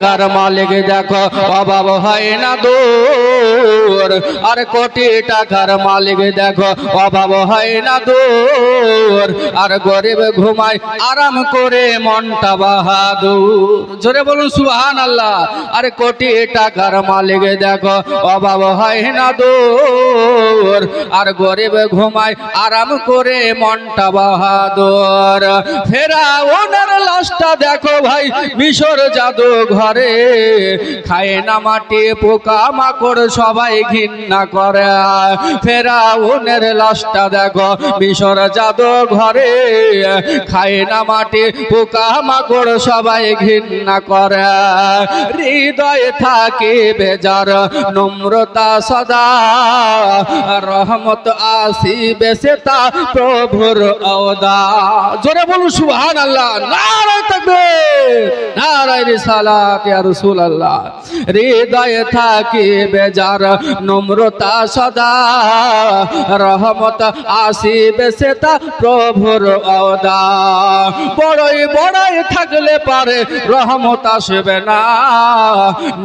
টাকার মালিক দেখো, অভাব হয় না দূর। আর কোটি টাকার মালিক দেখো, অভাব হয় না দূর। আর গরিব ঘুমায়, আরাম করে মনটা বাহাদুর। জোরে বলুন সুহান আল্লাহ আর কোটি টাকার মালিক দেখো, অভাব হয় না দূর। আর গরিব ঘুমায়, আরাম করে মনটা বাহাদুর। ফেরা ওনার লাশটা দেখো ভাই, মিশর জাদু ঘরে খায় না মাটি, পোকা মাকড় সবাই ঘৃণা করে। ফেরা ওনের লাশটা দেখো, মিশর জাদু ঘরে, খায় না মাটি, পোকা মাকড় সবাই ঘৃণা করে। হৃদয়ে থাকে বেজার, নম্রতা সদা, রহমত আসি বেসে তা প্রভুর অদা জোরে বলুন সুবহান আল্লাহ নারায় থাকবে নারায় হৃদয়ে থাকে বেজার নম্রতা সদা। রহমত আসি বেসে তা প্রভুর অদা বড়ই থাকলে পারে রহমত আসবে না।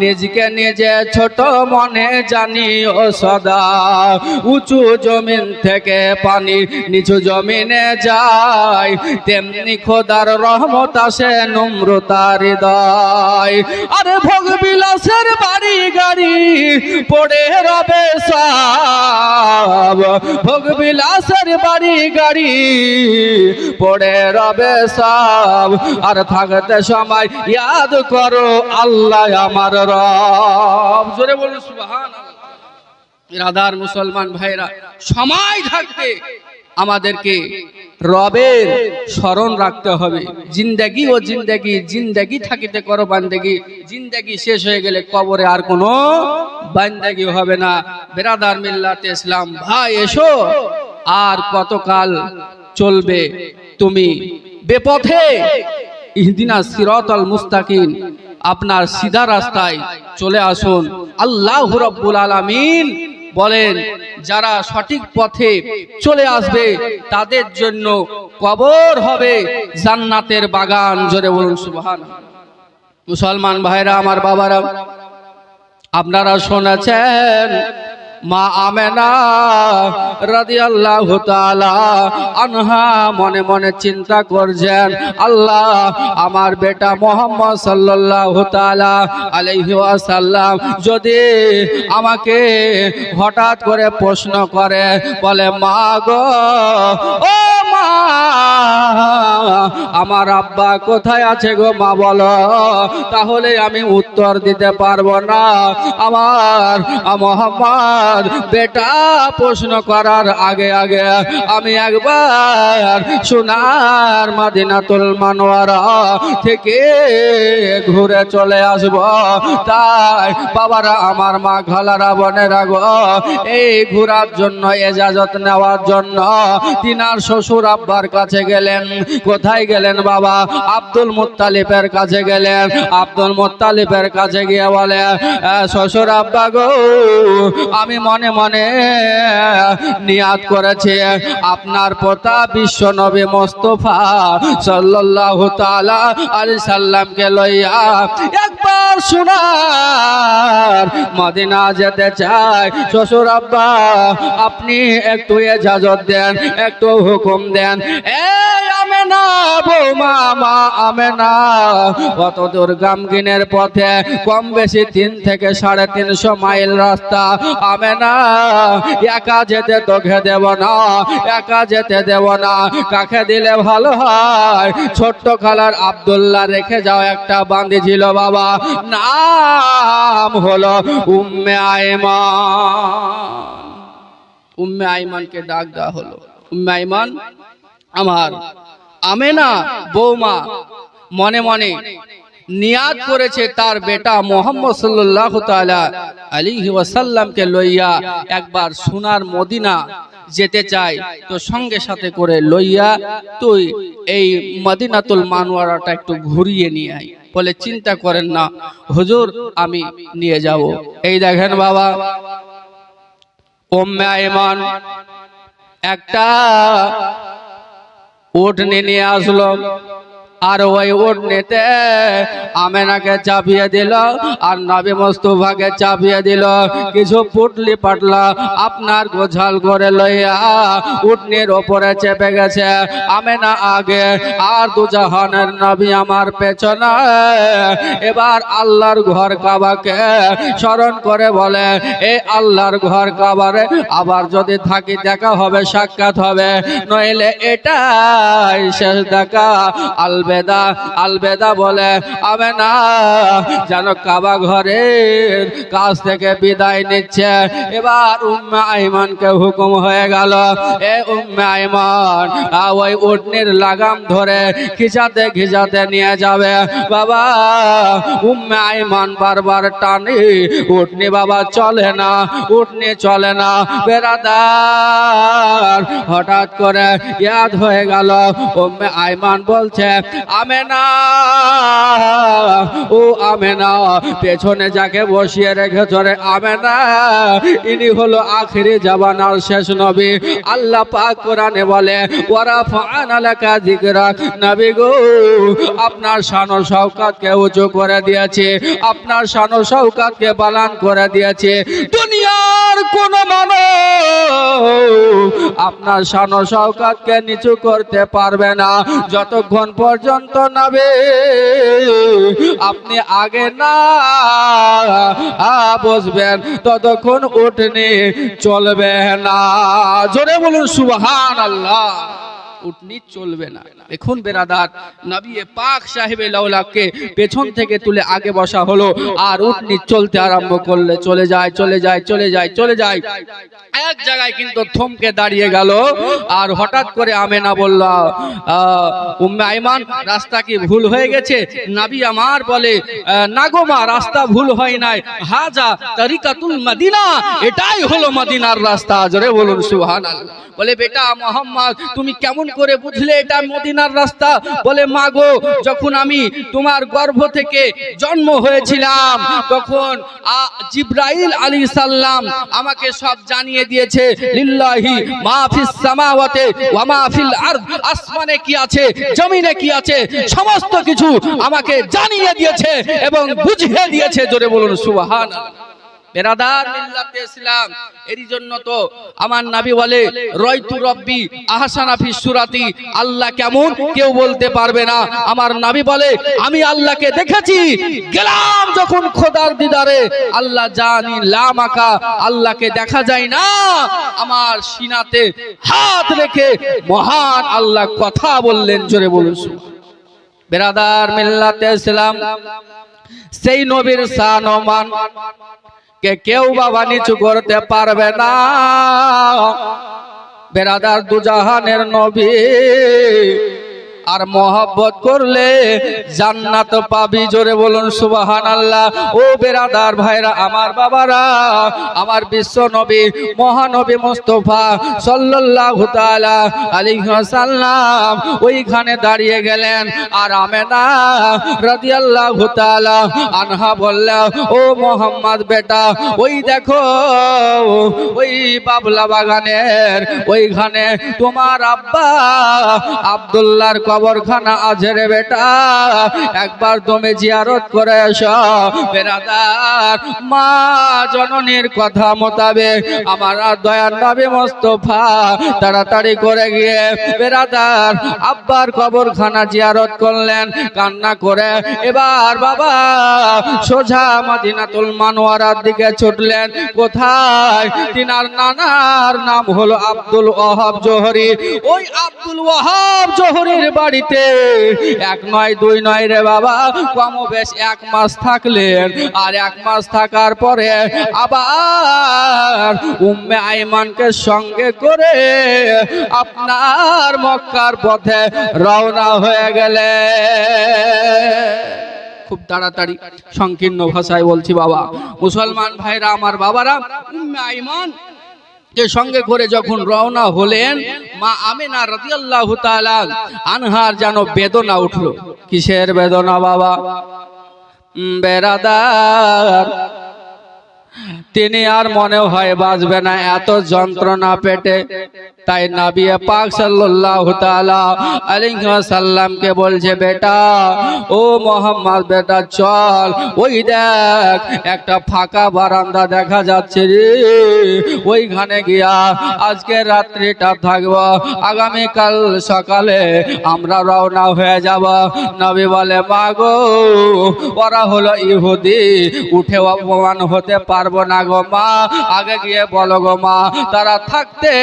নিজকে নিজে ছোট মনে জানি ও সদা। উঁচু জমিন থেকে পানি নিচু জমিনে যায়। তেমনি খোদার রহমত আসে নম্রতার হৃদয়। আরে ভোগ বিলাসের বাড়ি গাড়ি পড়ে রবে সব। ভোগ বিলাসের বাড়ি গাড়ি পড়ে রবে সব। আর থাকতে সময় ইয়াদ করো আল্লাহ আমার রব। জোরে বলুন সুবহান রাধার মুসলমান ভাইরা, সময় থাকতে আমাদেরকে রবের স্মরণ রাখতে হবে। জিন্দাগি ও জিন্দাগি জিন্দাগি থাকিতে করো বান্দেগি। জিন্দাগি শেষ হয়ে গেলে কবরে আর কোনো বান্দাগি হবে না। বেরাদার মিল্লাতে ইসলাম, ভাই, এসো। আর কতকাল চলবে তুমি? বেপথে। ইহদিনা সিরাতাল মুস্তাকিম। আপনার সিধা রাস্তায় চলে আসুন। আল্লাহ রাব্বুল আলামিন বলেন, যারা সঠিক পথে চলে আসবে, তাদের জন্য কবর হবে জান্নাতের বাগান। জোরে বলুন সুবহান মুসলমান ভাইরা, আমার বাবারা, আপনারা শুনেছেন মা আমেনা রাদিয়াল্লাহু তাআলা আনহা মনে মনে চিন্তা করছেন, আল্লাহ আমার বেটা মোহাম্মদ সাল্লাল্লাহু তাআলা আলাইহি ওয়াসাল্লাম যদি আমাকে হঠাৎ করে প্রশ্ন করে, বলে, মা গো, ও মা আমার আব্বা কোথায় আছে গো মা বলো? তাহলে আমি উত্তর দিতে পারব না। আমার, মোহাম্মদ, বেটা, প্রশ্ন করার আগে আগে আমি একবার সোনার মাদিনাতুল মানোয়ারা থেকে ঘুরে চলে আসব। তাই বাবারা, আমার মা, খালারা, বোনেরা গো, এই ঘোরার জন্য, এজাজত নেওয়ার জন্য তিনার শ্বশুর আব্বার কাছে গেলেন। কোথায় গেলেন বাবা আব্দুল মুত্তালিবের কাছে গেলেন। আব্দুল মুত্তালিবের কাছে গিয়ে বলে "আহ, শ্বশুর আব্বা গো আমি মনে মনে নিয়াত করেছি। আপনার পোতা বিশ্ব নবী মোস্তফা সাল্লাল্লাহু তাআলা আলাইহি সাল্লামকে লইয়া একবার শোনার মদিনা যেতে চাই। শ্বশুর আব্বা আপনি একটু এজাজত দেন একটু হুকুম দেন। এই কম বেশি তিন থেকে সাড়ে তিনশো মাইল রাস্তা। আমেনা, একা যেতে না কাকে দিলে ভালো হয়? ছোট্ট খালার আব্দুল্লাহ রেখে যাও একটা বান্ধি ছিল বাবা। নাম হলো উম্মে আইমান। উম্মে আইমানকে ডাক দেওয়া হলো। উম্মে আইমান, আমার আমেনা বৌমা মনে মনে নিয়াদ করেছে তার বেটা মোহাম্মদ সাল্লাল্লাহু তাআলা আলাইহি ওয়াসাল্লামকে লইয়া একবার সোনার মদিনা যেতে চাই তো সঙ্গে সাথে করে লইয়া তুই এই মদিনাতুল মানওয়ারাটা একটু ঘুরিয়ে নিয়ে আয়। বলে, চিন্তা করেন না, হুজুর, আমি নিয়ে যাব। এই দেখেন বাবা ওম্মে একটা উট নিয়ে আসলো। আর ওই উঠনিতে আমেনাকে চাপিয়ে দিল, আর নবী মোস্তফাকে চাপিয়ে দিল। কিছু পুটলি পাটলা আপনার গোঝাল করে লইয়া উটনির ওপরে চেপে গেছে। আমেনা আগে আর দু জাহানের নবী আমার পেছনে। এবার আল্লাহর ঘর কাবাকে স্মরণ করে বলে এই আল্লাহর ঘর কাবারে আবার যদি থাকি দেখা হবে, সাক্ষাৎ হবে। নইলে এটাই শেষ দেখা আলবেদা আলবেদা বলে আবে না যেন কাবা ঘরের কাছ থেকে বিদায় নিচ্ছে। এবার উম্মে আইমানকে হুকুম হয়ে গেল, এ উম্মে আইমান ওই উটনির লাগাম ধরে খিচাতে খিচাতে নিয়ে যাবে। বাবা, উম্মে আইমান বারবার টানি, উটনি বাবা চলে না, উটনি চলে না। বেড়াদার হঠাৎ করে ইয়াদ হয়ে গেল, উম্মে আইমান বলছে আমে না ও আমে না পেছনে যাকে বসিয়ে রেখে চলে আমে না ইনি হলো আখিরি জাবানার শেষ নবী। আল্লাহ পাক কোরআনে বলে ওরা ফান আলাকা জিকরা নবী গো, আপনার শান ও শওকাতকে উঁচু করে দিয়েছে, আপনার শান ও শওকাতকে বালান করে দিয়েছে। দুনিয়ার কোন মানুষ আপনার ও শওকাতকে নিচু করতে পারবে না। যতক্ষণ পর্যন্ত নবী। আপনি আগে না বসবেন ততক্ষণ উঠনি চলবে না। জোরে বলুন সুবহান আল্লাহ উঠনি চলবে না। এখন বেরাদার নবী পাক সাহেবে লাউলাকে পেছন থেকে তুলে আগে বসা হলো আর উঠনি চলতে আরম্ভ করলে চলে যায় চলে যায় চলে যায় চলে যায়। এক জায়গায় কিন্তু থমকে দাঁড়িয়ে গেল আর হঠাৎ করে আমেনা বলল উম্মে আইমান রাস্তা কি ভুল হয়ে গেছে? নাবি আমার বলে আহ, না গো মা রাস্তা ভুল হয় নাই। হাজা তরিকাতুল মদিনা এটাই হলো মদিনার রাস্তা। জোরে বলুন সুবহানাল্লাহ। বলে বেটা মোহাম্মদ তুমি কেমন করে বুঝলে এটা মদিনার রাস্তা। বলে মা গো যখন আমি তোমার গর্ভ থেকে জন্ম হয়েছিলাম, তখন জিব্রাইল আলী সাল্লাম আমাকে সব জানিয়ে দিয়েছে, লিল্লাহি মাহফিস সামাওয়াতে ওয়া মাহফিল আরদ। আসমানে কি আছে, জমিনে কি আছে, সমস্ত কিছু আমাকে জানিয়ে দিয়েছে এবং বুঝিয়ে দিয়েছে। জোরে বলুন, সুবহানাল্লাহ। বেরাদার মিল্লাতে ইসলাম এরই জন্য তো আমার নাবি বলে, রয়তু রব্বি আহসানা ফি সুরাতি, আল্লাহ কেমন কেউ বলতে পারবে না। আমার নাবি বলে, আমি আল্লাহকে দেখেছি, গেলাম যখন খোদার দিদারে। আল্লাহ জানি লামাকা আল্লাহকে দেখা যায় না। আমার সিনাতে হাত রেখে মহান আল্লাহ কথা বললেন, জোরে বলুন বেরাদার মিল্লাতে ইসলাম সেই নবীর সানমান কে কেউ বাবা নিচু করতে পারবে না। বেরাদার দুজাহানের নবী আর মহব্বত করলে জান্নাত পাবি। জোরে বলুন সুবাহান আল্লাহ ও বেরাদার ভাইরা, আমার বাবারা, আমার বিশ্ব নবী, মহানবী মুস্তফা সাল্লাল্লাহু তাআলা আলাইহি ওয়াসাল্লাম ওইখানে দাঁড়িয়ে গেলেন। আর আমেনা রাদিয়াল্লাহু তাআলা আনহা বলল, ও মোহাম্মদ বেটা, ওই দেখো, ওই বাবলা বাগানের ওইখানে তোমার আব্বা আব্দুল্লাহর কবরখানা আছে রে বেটা। একবার তুমি জিয়ারত করে এসো। বেরাদার, মা জননীর কথা মোতাবেক আমার আর দয়ার নবী মোস্তফা তাড়াতাড়ি করে গিয়ে বেরাদার, আব্বার কবরখানা জিয়ারত করলেন, কান্না করে এবার বাবা সোজা মাদিনাতুল মানোয়ারার দিকে ছুটলেন। কোথায়? তিনার নানার নাম হলো আব্দুল ওয়াহাব জোহরি। ওই আব্দুল ওয়াহাব জোহরির বাড়িতে। এক নয়, দুই নয় রে বাবা কম বেশ এক মাস থাকলেন। আর এক মাস থাকার পরে আবার উম্মে আইমানকে সঙ্গে করে আপনার মক্কার পথে রওনা হয়ে গেলে খুব তাড়াতাড়ি, সংকীর্ণ ভাষায় বলছি বাবা, মুসলমান ভাইরা, আমার বাবারা, উম্মে আইমান কে সঙ্গে করে যখন রওনা হলেন, মা আমিনা রাদিয়াল্লাহ তাআলা আনহার যেন বেদনা উঠল। কিসের বেদনা বাবা? বেড়াদার তিনি আর মনে হয় বাঁচবে না, এত যন্ত্রণা পেটে। তাই নবী পাক সাল্লাল্লাহু তাআলা বলছে, বেটা, ও মোহাম্মদ, বেটা, চল। ওই দেখ, একটা ফাঁকা বারান্দা দেখা যাচ্ছে রে। ওইখানে গিয়া আজকে রাত্রিটা থাকব। আগামীকাল সকালে আমরা রওনা হয়ে যাব। নবী বলে, মা গো, ওরা হলো ইহুদি। উঠে অপমান হতে পারব না গো মা। আগে গিয়ে বলো গো মা, তারা থাকতে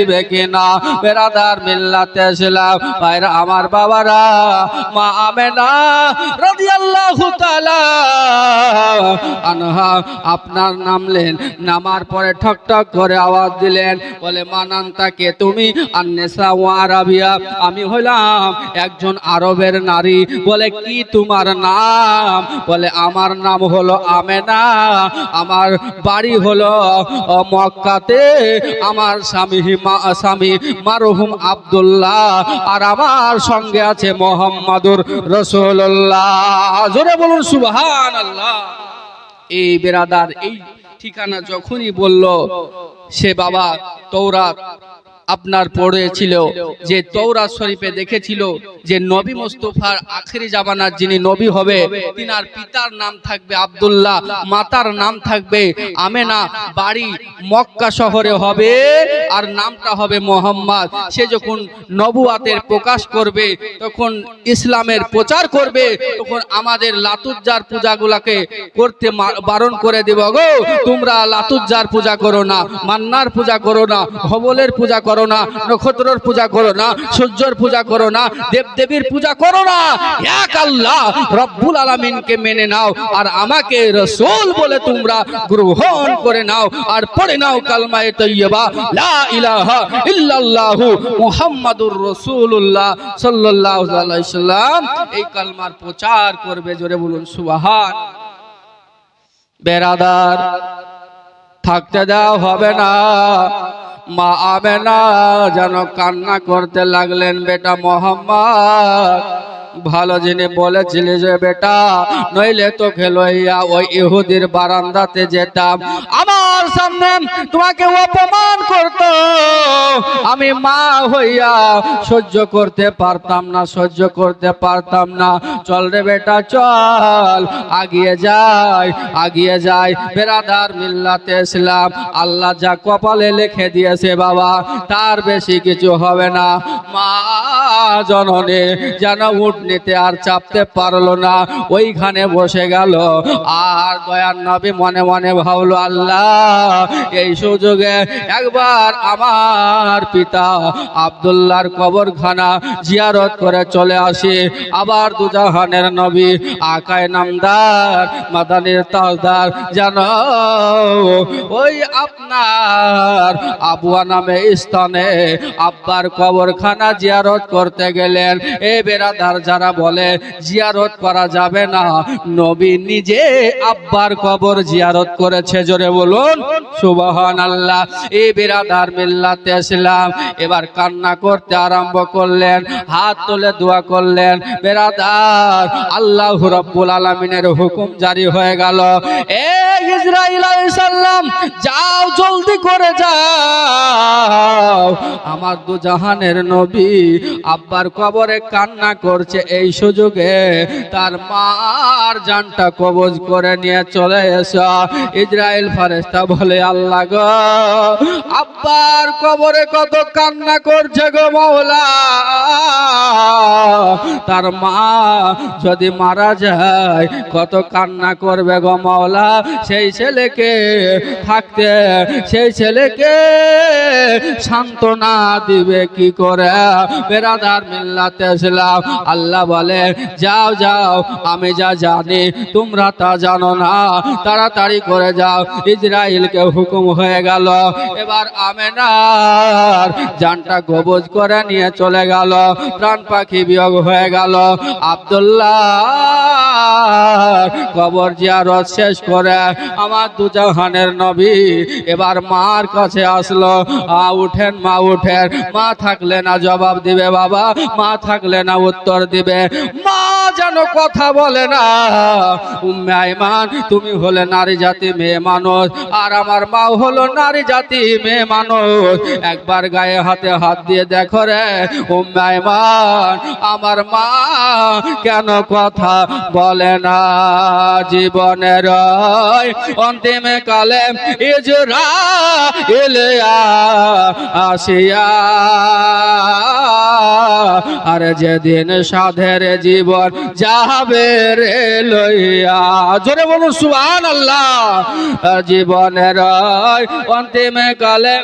দিবে কিনা? বেরাদার মিল্লাতে ছিলাম ভাইরা, আমার বাবারা, মা আমেনা রাদিয়াল্লাহু তাআলা আনহা, আপনার নামলেন, নামার পরে ঠক ঠক করে আওয়াজ দিলেন। বলে মানান্তাকে তুমি? আন্নেসা ও আরাবিয়া। আমি হলাম একজন আরবের নারী। বলে, কি তোমার নাম? বলে, আমার নাম হলো আমেনা। আমার বাড়ি হলো মক্কাতে আমার স্বামী স্বামী আব্দুল্লাহ, আর আমার সঙ্গে আছে মোহাম্মদুর রসুল্লাহ জোরে বলুন সুবাহান এই বেরাদার এই ঠিকানা যখনই বলল, সে বাবা তৌরাত আপনার পড়েছিল যে তৌরাত শরীফে দেখেছিল যে নবী মোস্তফার আখেরি জামানার যিনি নবী হবে, তিনার পিতার নাম থাকবে আব্দুল্লাহ, মাতার নাম থাকবে আমেনা, বাড়ি মক্কা শহরে হবে আর নামটা হবে মোহাম্মদ। সে যখন নবুয়াতের প্রকাশ করবে, তখন ইসলামের প্রচার করবে, তখন আমাদের লাতুজ্জার পূজাগুলাকে করতে বারণ করে দেব গো। তোমরা লাতুজ্জার পূজা করো না, মান্নার পূজা করো না, হবলের পূজা করো না, নক্ষত্রর পূজা করো না, সূর্যর পূজা করো না, দেবদেবীর পূজা করো না। এক আল্লাহ রব্বুল আলামিনকে মেনে নাও আর আমাকে রসূল বলে তোমরা গ্রহণ করে নাও আর পড়ে নাও কালমায়ে তৈয়বা। লা ইলাহা ইল্লাল্লাহু মুহাম্মাদুর রাসূলুল্লাহ সাল্লাল্লাহু আলাইহি সাল্লাম। এই কালমার প্রচার করবে জোরে বলুন, সুবহান। বেরাদার, থাকতে দেওয়া হবে না। মা আবে না যেন কান্না করতে লাগলেন বেটা মোহাম্মদ। ভালো যিনি বলেছিলে যে বেটা, নইলে তো খেলোইয়া ওই ইহুদির বারান্দাতে যেতাম। আমার সামনে তোমাকে অপমান করত। আমি মা হইয়া সহ্য করতে পারতাম না, সহ্য করতে পারতাম না। চল রে বেটা, চল। আগিয়ে যাই আগিয়ে যাই। বেরাদার মিল্লাতে ইসলাম আল্লাহ যা কপালে লিখে দিয়েছে বাবা, তার বেশি কিছু হবে না। মা জননে যেন উঠনিতে আর চাপতে পারল না। ওইখানে বসে গেল। আর দয়ার নবী মনে মনে ভাবলো, আল্লাহ, এই সুযোগে একবার আমার পিতা আব্দুল্লাহর কবরখানা জিয়ারত করে চলে আসি। আবার দুজাহানের নবী আকায় নামদার, মাদানির তাজদার জানো ওই আপনার আবুয়া নামে স্থানে আব্বার কবরখানা জিয়ারত করতে গেলেন। এ বেরাদার যারা বলে জিয়ারত করা যাবে না, নবী নিজে আব্বার কবর জিয়ারত করেছে, জোরে বলুন সুবহান আল্লাহ এ বিরাদার মিল্লাতে আসলাম এবার কান্না করতে আরম্ভ করলেন, হাত তুলে দোয়া করলেন, বেরাদার, আল্লাহ রব্বুল আলমিনের হুকুম জারি হয়ে গেল। এ ইসরাইল সালাম, যাও, জলদি করে যাও। আমার দু জাহানের নবী আব্বার কবরে কান্না করছে এই সুযোগে তার মার জানটা কবজ করে নিয়ে চলে এসো। ইসরায়েল ফারেস্তা বলে, আল্লাহ গো, আব্বার কবরে কত কান্না করছে গো মৌলা তার মা যদি মারা যায়, কত কান্না করবে গো মাওলা। সেই ছেলেকে থাকতে, সেই ছেলেকে সান্ত্বনা দিবে কি করে? বেরাদার মিল্লাতে ছিলাম আল্লাহ বলে, যাও যাও, আমি যা জানি, তোমরা তা জানো না। তাড়াতাড়ি করে যাও ইসরায়েলকে হুকুম হয়ে গেল। এবার আমেনার জানটা কবজ করে নিয়ে চলে গেল। প্রাণ পাখি বিয়োগ হয়ে গেল। আব্দুল্লাহ কবর জিয়ারত শেষ করে আমার দুজাহানের নবী এবার মার কাছে আসলো। আ, উঠেন মা উঠেন। মা থাকলে না জবাব দিবে বাবা। মা থাকলে না উত্তর দিবে মা যেন কথা বলে না। উম্মে আইমান, তুমি হলে নারী জাতি, মেয়ে মানুষ। আর আমার মা হলো নারী জাতি, মেয়ে মানুষ। একবার গায়ে হাতে হাত দিয়ে দেখো রে, উম্মে আইমান, আমার মা কেন কথা বলে না? জীবনের অন্তিম কালে ইজরা ইলিয়া আসিয়া। আর যেদিন সাধের জীবন যাবে রে লইয়া। জোরে বলুন সুবহান আল্লাহ জীবনের অন্তিম কালে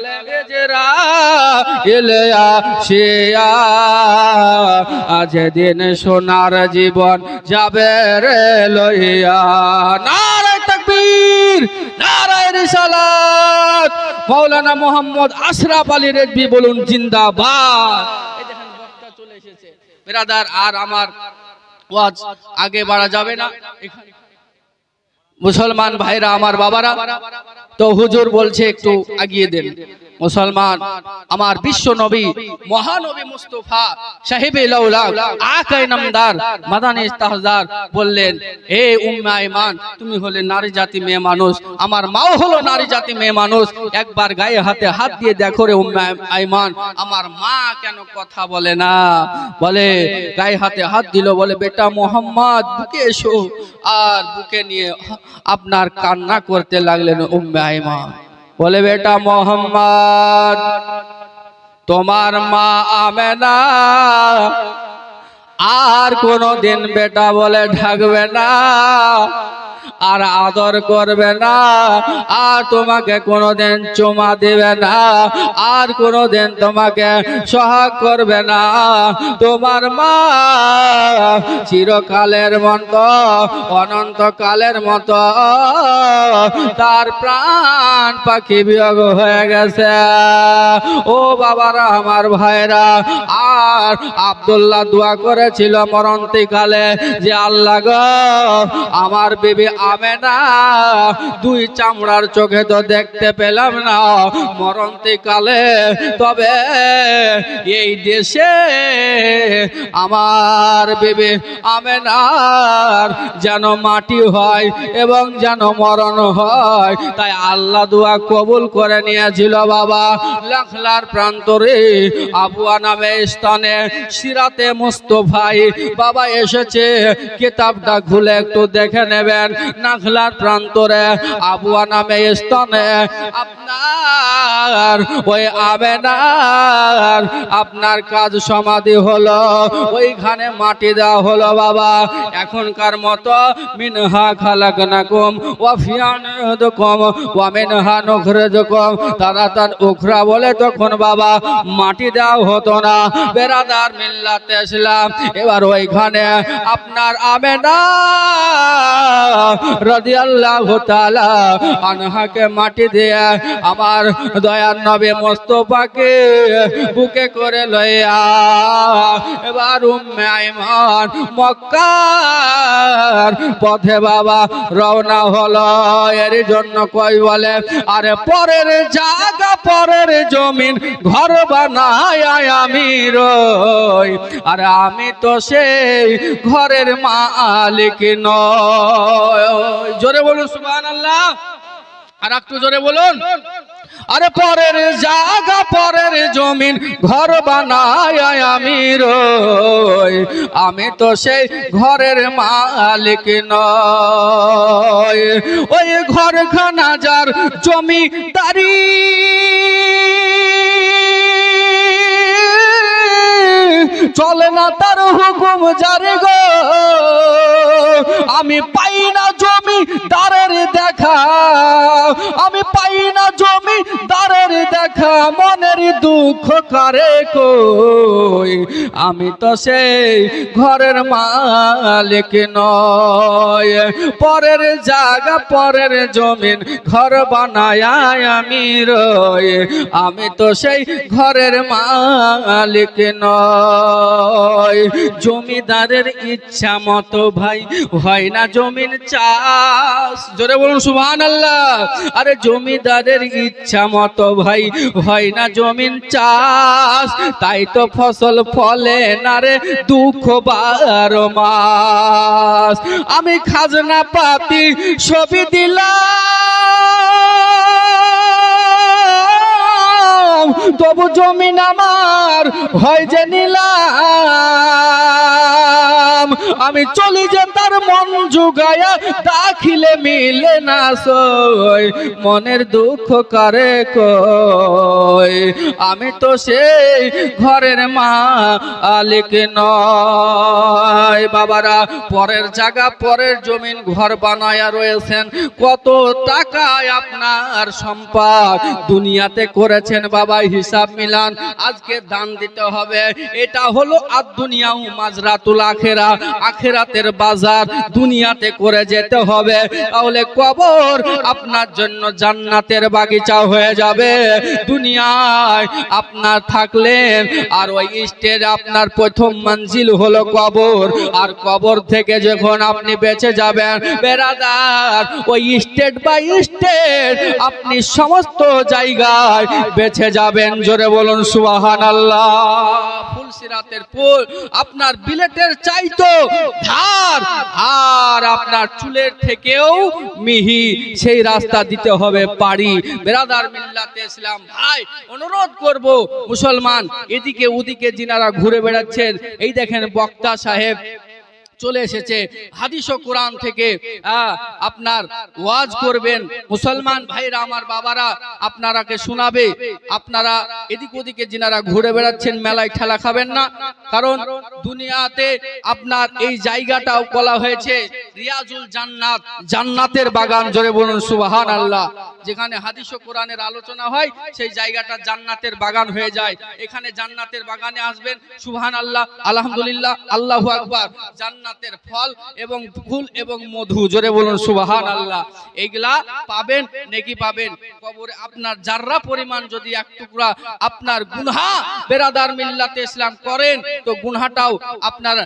আজ দিন সোনার জীবন যাবে রে লইয়া। নারায় তাকবীর, নারায় রিসালাত। মাওলানা মোহাম্মদ আশরাফ আলী রেজবি বলুন, জিন্দাবাদ। চলে বিরাদার আর আমার ওয়াজ আগে বাড়া যাবে না। মুসলমান ভাইরা, আমার বাবারা, তো হুজুর বলছে একটু আগিয়ে দেন। মুসলমান, আমার বিশ্ব নবী, মহানবী মুস্তফা সাহেবে নামদার মাদানী ইস্তাহজার বললেন হে উম্মে আইমান তুমি হলে নারী জাতি মেয়ে মানুষ, আমার মাও হলো নারী জাতি মেয়ে মানুষ, একবার গায়ে হাতে হাত দিয়ে দেখো রে উম্মে আইমান আমার মা কেন কথা বলে না? বলে, গায়ে হাতে হাত দিল বলে, বেটা মোহাম্মদ, বুকে এসো। আর বুকে নিয়ে আপনার কান্না করতে লাগলেন উম্মা আইমান বলে বেটা মোহাম্মদ তোমার মা আমেনা আর কোনো দিন বেটা বলে ঢাকবে না আর আদর করবে না। আর তোমাকে কোনোদিন চুমা দেবে না। আর কোনোদিন তোমাকে সহাগ করবে না। তোমার মা চিরকালের মতো, অনন্তকালের মতো তার প্রাণ পাখি বিয়োগ হয়ে গেছে। ও বাবারা, আমার ভাইরা আর আব্দুল্লাহ দোয়া করেছিল মরন্তিকালে যে, আল্লাহ গো, আমার বিবি আমেনা দুই চামড়ার চোখে তো দেখতে পেলাম না, মরন্তিকালে। তবে এই দেশে আমার বিবি যেন মাটি হয় এবং যেন মরণ হয়, তাই আল্লাহ দোয়া কবুল করে নিয়েছিল বাবা। লাখলার প্রান্তরে আবুয়া নামে স্থানে সিরাতে মুস্তফাই বাবা এসেছে। কিতাবটা খুলে একটু দেখে নেবেন। নাখলার প্রান্তরে আবুয়া নামে স্থানে। আপনার ওই আবেনার। আপনার কাজ সমাধি হলো, ওইখানে মাটি দেওয়া হলো বাবা। এখনকার মতো মিনহা খালাক কম ওয়ামিনহা নখরে কম তারা তার উখরা বলে তখন বাবা, মাটি দেওয়া হতো না। বেরাদার মিল্লাতে আসলাম, এবার ওইখানে আপনার আমেনা রাদিয়াল্লাহু তাআলা আনহাকে মাটি দিয়ে আমার দয়ার নবী মোস্তফাকে বুকে করে লইয়া এবার উম্মে মক্কার পথে বাবা রওনা হলো। এর জন্য কই বলে, আরে পরের জায়গা, পরের জমিন ঘর বানায় আমি রই আর আমি তো সেই ঘরের মালিক নয়। জোরে বলুন, সুবহানাল্লাহ। আর একটু জোরে বলুন। আরে পরের জায়গা, পরের জমিন ঘর বানায় আমি আমি তো সেই ঘরের মালিক নয় ওই ঘর খানা যার জমিদারি। চলে না তার হুকুম জারি গো। আমি পাই না দেখা মনের দুঃখ করে কই? আমি তো সেই ঘরের মালিক নয় পরের জায়গা, পরের জমিন, ঘর বানায় আমি রই। আমি তো সেই ঘরের মালিক নয় জমিদারের ইচ্ছা মতো ভাই, হয় না জমিন চাষ? জোরে বলুন সুবহান আল্লাহ আরে জমিদারের ইচ্ছা মতো ভাই হয় না জমিন চাষ, তাই তো ফসল ফলে না রে দুঃখ বারো মাস। আমি খাজনা পাতি ছবি দিলাম, তবু জমিন আমার হয় যে নিলাম। আমি চলি যে তার মন জুগায়া, দাখিলে মিলে না সই, মনের দুঃখ করে কই? আমি তো সেই ঘরের মা আলিক নয় বাবারা, পরের জায়গা, পরের জমিন ঘর বানায়া রয়েছেন। কত টাকায় আপনার সম্পদ? দুনিয়াতে করেছেন বাবা, হিসাব মিলান। আজকে দান দিতে হবে। এটা হলো আর দুনিয়াও মাজরাতুল আখেরা। আখেরাতের বাজার দুনিয়াতে করে যেতে হবে। তাহলে কবর আপনার জন্য জান্নাতের বাগিচা হয়ে যাবে। দুনিয়ায় আপনার থাকলেন আর ওই স্টেজ আপনার প্রথম মঞ্জিল হলো কবর। আর কবর থেকে যখন আপনি বেঁচে যাবেন, বেরাদার, ওই স্টেট বাই স্টেট আপনি সমস্ত জায়গায় বেঁচে যাবেন। জোরে বলুন সুবাহান আল্লাহ ফুল সিরাতের ফুল আপনার বিলেটের চাইতো ধার। আর আপনার চুলের থেকেও মিহি, সেই রাস্তা দিতে হবে পারি। বেরাদার মিল্লাতে ইসলাম ভাই, অনুরোধ করব মুসলমান, এদিকে ওদিকে যিনারা ঘুরে বেড়াচ্ছেন, এই দেখেন বক্তা সাহেব চলে এসেছে। হাদিস ও কোরআন থেকে আপনার ওয়াজ করবেন। মুসলমান ভাইরা, আমার বাবারা, আপনারাকে শোনাবে। আপনারা এদিক ওদিকে যিনারা ঘুরে বেড়াচ্ছেন, মেলায় ঠেলা খাবেন না। কারণ দুনিয়াতে আপনার এই জায়গাটাও বলা হয়েছে, রিয়াজুল জান্নাত, জান্নাতের বাগান, জোরে বলুন সুবাহান আল্লাহ যেখানে হাদিস ও কোরআনের আলোচনা হয়, সেই জায়গাটা জান্নাতের বাগান হয়ে যায়। এখানে জান্নাতের বাগানে আসবেন সুবহান আল্লাহ আলহামদুলিল্লাহ, আল্লাহু আকবার, জান্নাতের ফল এবং ফুল এবং মধু, জোরে বলুন সুবহান আল্লাহ এইগুলা পাবেন, নেকি পাবেন। কবরে আপনার জাররা পরিমাণ যদি এক টুকরা আপনার গুনহা বেরাদার মিল্লাতে ইসলাম করেন, তো গুনহাটাও আপনার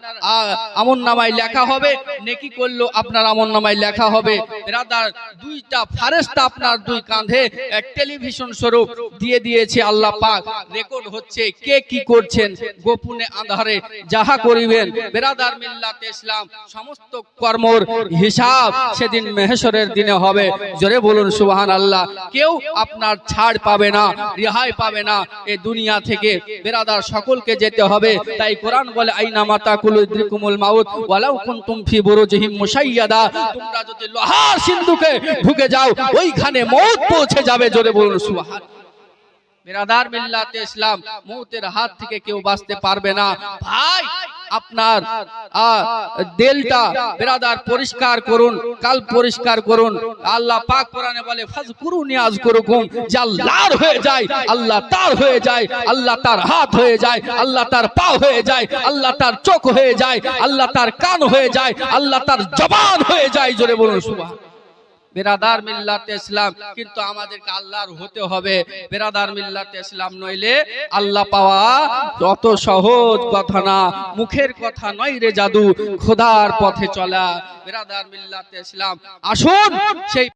আমল নামায় লেখা হবে, নেকি করলেও আপনার আমল নামায় লেখা হবে। বেরাদার দুইটা ফারেস্তা আপনার দুই কাঁধে এক টেলিভিশন স্বরূপ দিয়ে দিয়েছে আল্লাহ পাক। রেকর্ড হচ্ছে কে কি করছেন, গোপনে আধারে যাহা করিবেন। বেরাদার মিল্লাতে ইসলাম, সমস্ত কর্মর হিসাব সেদিন মেহেশ্বরের দিনে হবে। জোরে বলুন সুবহান আল্লাহ কেউ আপনার ছাড় পাবে না, রেহাই পাবে না এই দুনিয়া থেকে। বেরাদার সকলকে যেতে হবে। তাই কোরআন বলে, আইনা মাতা কুলু ইদ্রিকুমুল মাউত, ওয়ালাউ কুনতুম ফি বুরুজিহিম মুশাইয়াদা। তোমরা যদি লোহার সিন্ধুকে ঢুকে যাও, ওইখানে মৌত পৌঁছে যাবে জোরে বলুন, সুবহান। বেরাদার মিল্লাতে ইসলাম মৌতের হাত থেকে কেউ বাঁচতে পারবে না। ভাই, আপনার দিলটা বেরাদার পরিষ্কার করুন, কাল পরিষ্কার করুন। আল্লাহ পাক কোরআনে বলে ফাজকুরুনি আযকুরুকুম যে আল্লাহর হয়ে যায়, আল্লাহ তার হয়ে যায়, আল্লাহ তার হাত হয়ে যায়, আল্লাহ তার পা হয়ে যায়, আল্লাহ তার চোখ হয়ে যায়, আল্লাহ তার কান হয়ে যায়, আল্লাহ তার জবান হয়ে যায়, জোরে বলুন, সুবহান। বেরাদার মিল্লাতে ইসলাম, কিন্তু আমাদেরকে আল্লাহর হতে হবে। বেরাদার মিল্লাতে ইসলাম নইলে আল্লাহ পাওয়া যত সহজ কথা না, মুখের কথা নয় রে জাদু, খোদার পথে চলা। বেরাদার মিল্লাতে ইসলাম, আসুন সেই